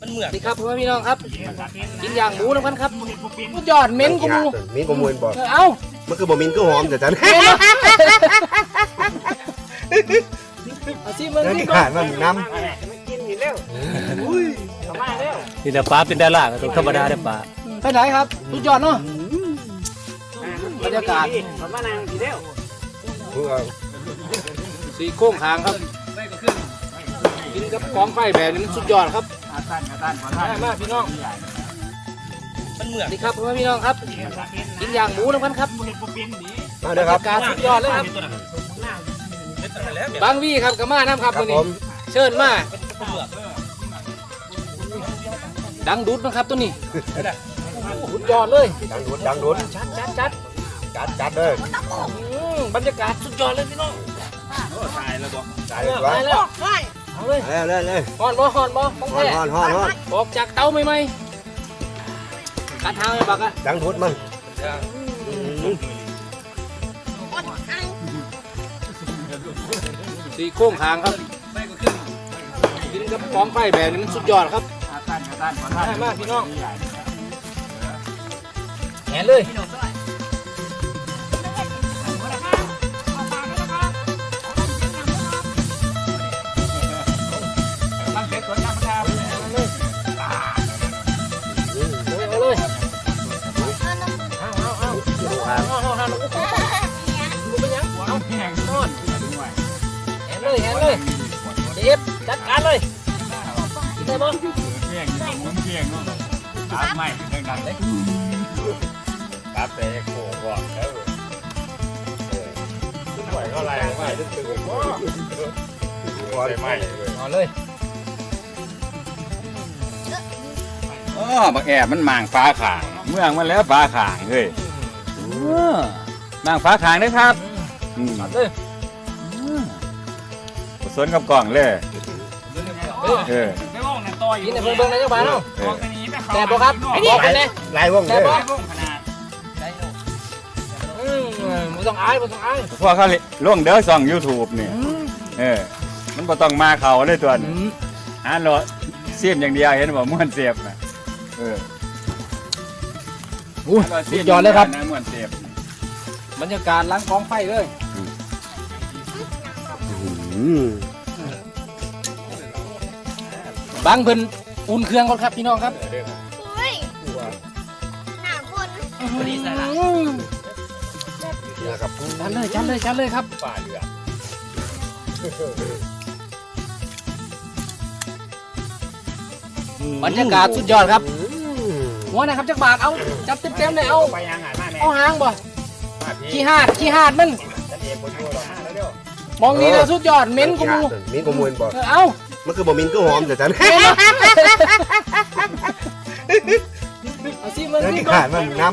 มันเหมือนสวัสดีครับพ่อแม่พี่น้องครับกินอย่างหมูนะพันครับสุดยอดเหม็นกูมูมิ้นกูมูลบอกเออเอ้ามันคือบ่มิ้นก็หอมแต่จันเหม็นเนาะเอาสิมึงนั่นนี่ที่ขาดมันน้นี่แต่ปลาเป็นดาราก็ต้องธรรมดาเด้อปลาไปไหนครับสุดยอดเนาะบรรยากาศำพวกเอาสีโค้งหางครับกินกับกองไฟแบบนี้มันสุดยอดครับ ได้มากพี่น้อง มันเหมืสอนวัสดีครับพ่อแม่พี่น้องครับกินอย่างหมูนะพันครับมาเด้อครับบรรยากาศสุดยอดเลยครับ บางวี่ครับกับมาน้ำครับครับวันนี้ผมเชิญมาดังดุดนะครับตัวนี้สุดยอดเลย ดังดุดดังดุดจัดจัดจัดจัดจัดเลยอืมบรรยากาศสุดยอดเลยพี่น้องตายเลยไปวะแล้ว เอาเลยแล้วแล้วเลยฮอนบ่ฮอนบ่ของฮอนแท้ฮอนฮอนฮอนออกจากเตาใหม่ๆกัดเท้าไอ้บักอะดังดุดมันสีโค้งหางครับกินกับกองไฟแบบนี้มันสุดยอดครับได้มากพี่น้องแหนเลย เลยแหนเลยเจ็บจัดการเลยกินได้บ่เพียงผมเพียงเนาะตามใหม่ดังๆเลยตาแต่โขกบอกแล้วขึ้นไหวก็ไรงไม่ตื่นตื่นว่าใส่ไม่เลยนอนเลยอ๋อบักแอบมันมางฟ้าขาง เมืองมันแล้วฟ้าขางเฮ้ยมางฟ้าขางได้ครับอืมเลย สนกับกล่องเลยเออกินในเพิ่งเบิ่งในจังหวะเนาะเออแซ่บบ่ครับบอกกันแน่ลายวงแซ่เด้บอบ่อืมบ่ต้องอายบ่ต้องอายพวกเขาล่วงเด้อส่อง YouTube นี่เออมันบ่ต้องมาเขาเลยตัวนี้อ่านโลดเสียมอย่างเดียวเห็นบ่ม่วนเสียบน่ะเอออู้สุดยอดเลยครับ นะม่วนเสียบบรรยากาศหล้างกองไฟเลยอืม บางเพิ่นอุ่นเครื่องก่อนครับพี่น้องครับเฮ้ยหนาคนเนี่ยครับจัดเลยจัดเลยจัดเลยครับป่าเรือบรรยากาศสุดยอดครับอืมหัวนะครับจักบาทเอาจับเต็มๆเลยเอาไปยังหายมาแม่เอาหางบ่มาพี่ขี้หาดขี้หาดมันฉันเองคน มองนี่นะสุดยอดเหม็นกูมูมิ้นกูมูลบอกเออเอามันคือบ่มิ้นก็หอมแต่จันเหม็นเนาะเอาสิมึงนั่นนี่ที่ก่อขาดนมันน้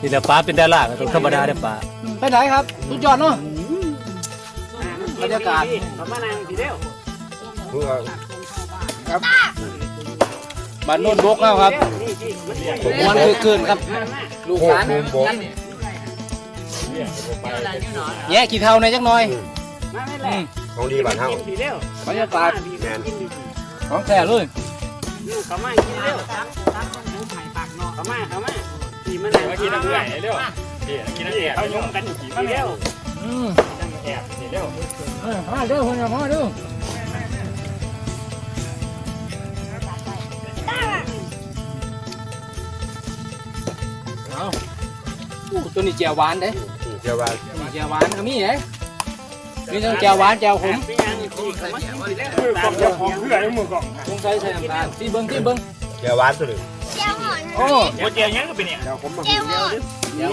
นี่แต่ปลาเป็นดาราก็ต้องธรรมดาเด้อปลาไปไหนครับ สุดยอดเนาะบรรยากาศำพวกเอาบ้านโนนบกแล้วครับมันคือเกินครับ ลูกหลานกัน แย่กี่เท่าในอยจักหน่อยอืมของดีบ้านเฮาบรรยากาศแมนของแท้เลยมากินน้ำเกลือเร็วพี่กินน้ำเกลือเขายงกันอยู่กี่ปีแล้วอืมแอบเร็วเออมาเด้อคนมาเด้อเอาอู้ตัวนี้แจ่วหวานเด้เจ้าว่าแจ่วหวานก็มีเด้มีทั้งแจ่วหวานแจ่วขมมือกล่องเจ้าของเกลือมือกล่องสงสัยใส่น้ำตาลที่เบิ้งที่เบิ้งเจ้าหวานตัวหนึ่งเจ้าหอนโอ้โมเจียยังก็เป็นเนี่ยเจ้าหอนเดี๋ยว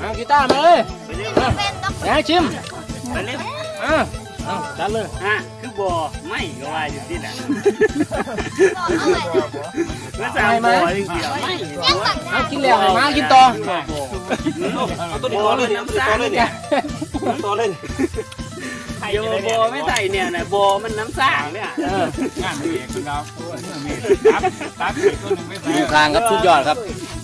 เอากีตาร์มาเลยเป็นต้องอยากชิมไปเล่นอะเอาจัดเลยอะคือบ่อไม่ก็ว่าอยู่ที่ไหนบอกเอาไว้ไม่ใช่บ่อจริงๆไม่ยังตักเอากินแล้วมากินต่อ บ่อเลยน้ำซ่าเนี่ยโยบ่อไม่ใส่เนี่ยนะบ่อมันน้ำซ่าเนี่ยเอองานเอกคุณเรามีตับตับอีกตัวหนึ่งไม่ใส่อยู่ข้างครับสุดยอดครับ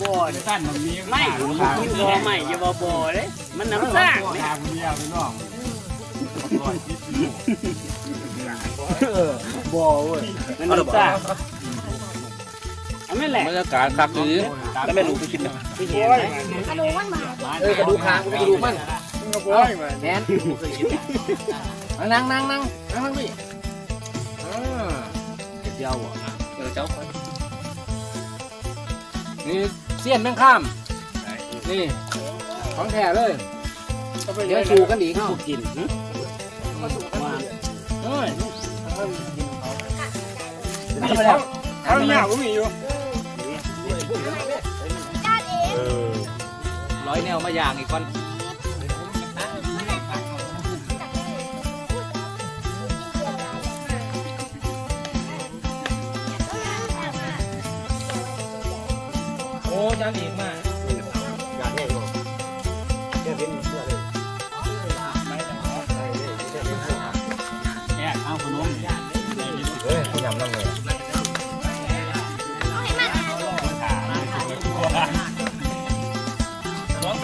บ่อสั้นมันมีไม่กินบ่อไม่อย่าบ่อบ่อเลยมันน้ำซ่าเนี่ยทางเดียวไปน้องร้อยคิดอยู่บ่เว้ยมันน้ำซ่าอั นนั้นแหละบรรยากาศคักดีแล้วแม่รู้ไปกินนะที่เห็นไหมกระดูกมันมาเออกระดูกคางกระดูกมันแนนนั่งนั่งนั่งนั่งนั่งพี่อ่าเดียวอะเดี๋ยวเจ้านี่เสี้ยนแม่งข้าม นี่ของแท้เลยเดี๋ยวชูกันอีกเนาะกินหึเอ้ยเอาหน้าผมมีอยู่ ด้านเองเออร้อยแนวมาอย่างอีกคนโอ้จานอีกมาอยากแห้งเนาะแค่เป็นเสื้อเลยแยกเอาขนมเฮ้ยยำนั่งเลย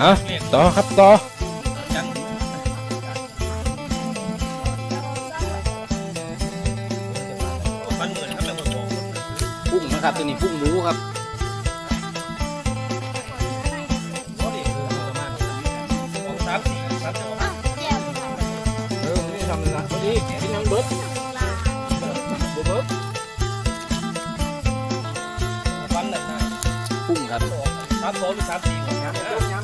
อะต่อครับต่อพุ่งนะครับตัวนี้พุ่งหมูครับเออไม่ได้ทำเลยนะวันนี้กินน้ำเบิร์ดเบิร์ดพุ่งครับครับผมครับสี่ย้ำย้ำย้ำ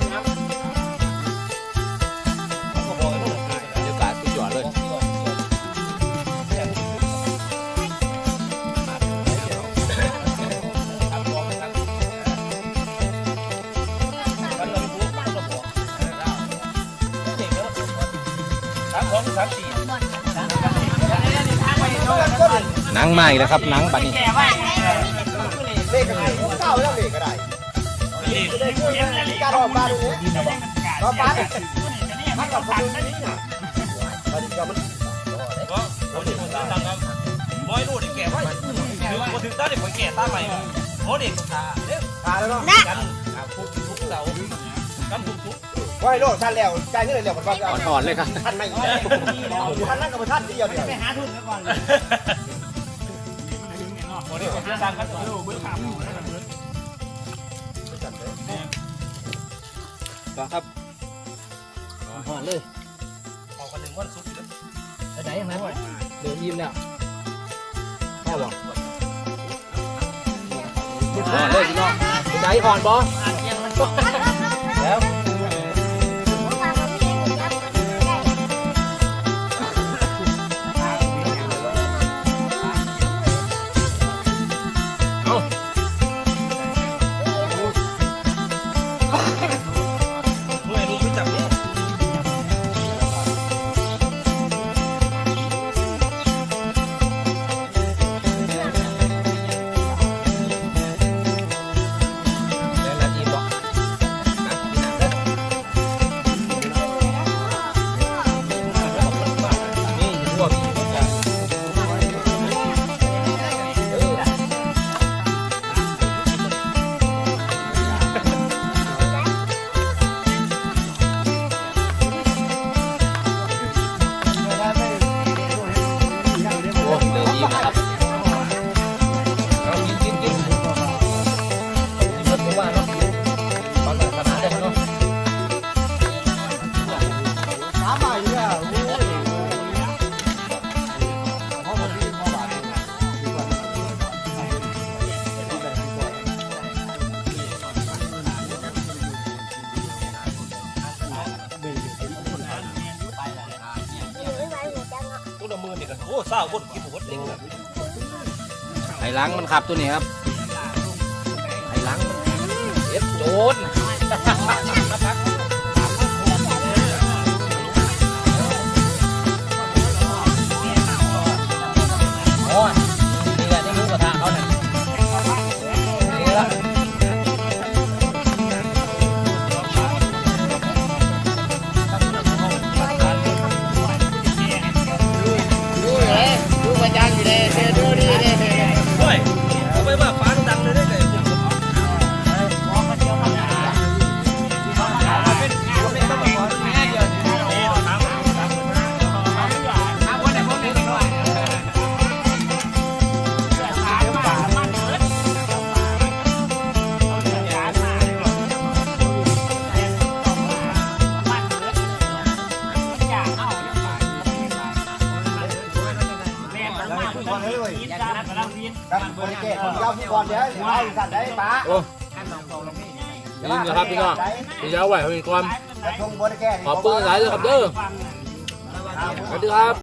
หนังใหม่แล้วครับหนังบัดนี้เลขอะ ไรเก้าแล้วเลขก็ได้การออกมาดูนี่รอบบ้านมันกับคนนี้น่ะมันก็มันร้อยรูดแก่ไว้พอถึงได้เด็กแก่ตาไปโอ้เด็กขาเด็กตาแล้วเนาะกันทุกทุกเสากำทุกทุกไว้โลดชันแล้วใจเงินแล้วมันว่าอ่อนๆเลยครับท่านไม่ท่านนั่งกับท่านเดียวเดียวไปหาทุนกันก่อนโอ้เด็กเชื่อตามกันต่อเบื้องขาต่อครับอ่อนๆเลยเอากันหนึ่งวันสุดไปไหนยังไงเดี๋ยวยิ้มแล้วพ่อบอกอ่อนเลยพี่น้องไปไหนอ่อนบ เนี่ยก็โอ้เศร้าบนกินหัวเด็กแบบไอ้ล้างมันขับตัวนี้ครับไอ้ล้างเอ็ดโจน บบริเกตคนเดียวพี่ก่อนเดี๋ยวเอาสัตว์ได้ป้ายิงนะครับพี่น้องพี่เจ้าไหวเขามีความกระทงบริเกตขอบคุณหลายเลยครับเด้อสวัสดีครับ